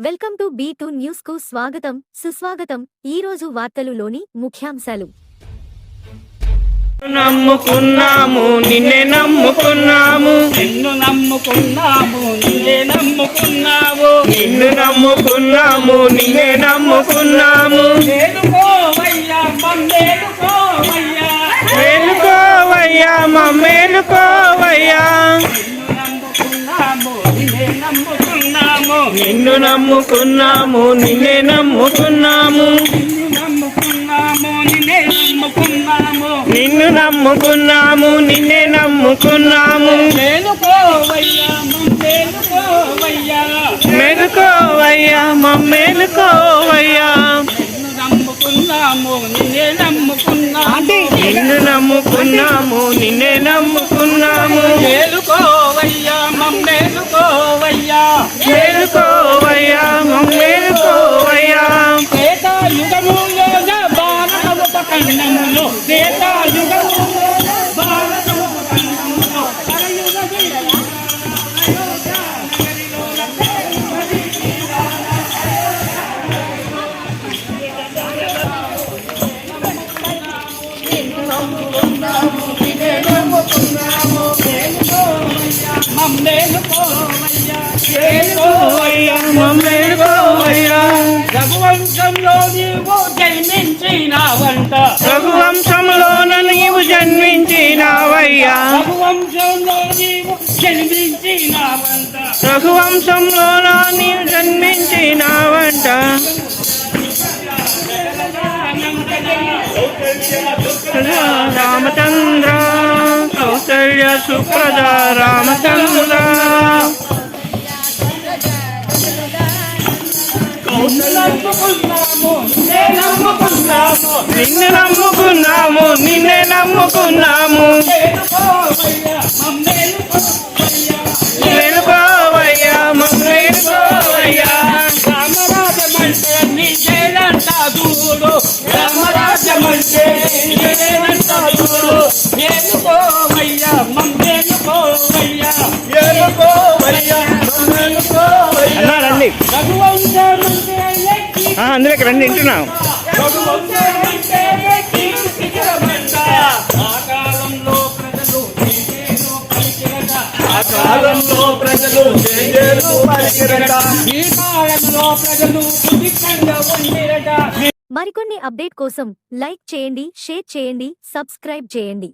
Welcome to B two న్యూస్కు స్వాగతం సుస్వాగతం. ఈ రోజు వార్తలులోని ముఖ్యాంశాలు. నమ్ముకున్నాము నిన్నే నమ్ముకున్నాము. నిన్ను నమ్ముకున్నాము నిన్నే నమ్ముకున్నావు. నిన్ను నమ్ముకున్నాము నిన్నే నమ్ముకున్నాము. మేలుకోవయ్యా మమ్మేలుకోవయ్యా మేలుకోవయ్యా. మా నమ్ముకున్నాము. నిన్నే నమ్ముకున్నాము నిన్ను నమ్ముకున్నాము. నిన్నే నమ్ముకున్నాము నిన్ను నమ్ముకున్నాము. మేలుకోవయ్యా మమ్మేలుకోవయ్యా నిన్ను నమ్ముకున్నాము నిన్నే నమ్ముకున్నాము. నిన్ను ఉపఖండములో యుగములో భారత ఉపఖండములో కలయుగ మమ్మేలుకోవయ్యా మేలుకోవయ్యా మా మేలుకోవయ్యా రఘువంశంలో నీవు జన్మించినావంట. రఘువంశంలోన నీవు జన్మించినావంట. రామచంద్ర కౌసల్య సుప్రద రామచంద్ర. నిన్ను నమ్ముకున్నాము నిన్నే నమ్ముకున్నాము. ఎక్కి రండి వింటున్నాం. కాలంలో ప్రజలు ఈ కాలంలో ప్రజలు మరికొన్ని అప్డేట్ కోసం లైక్ చేయండి షేర్ చేయండి సబ్స్క్రైబ్ చేయండి.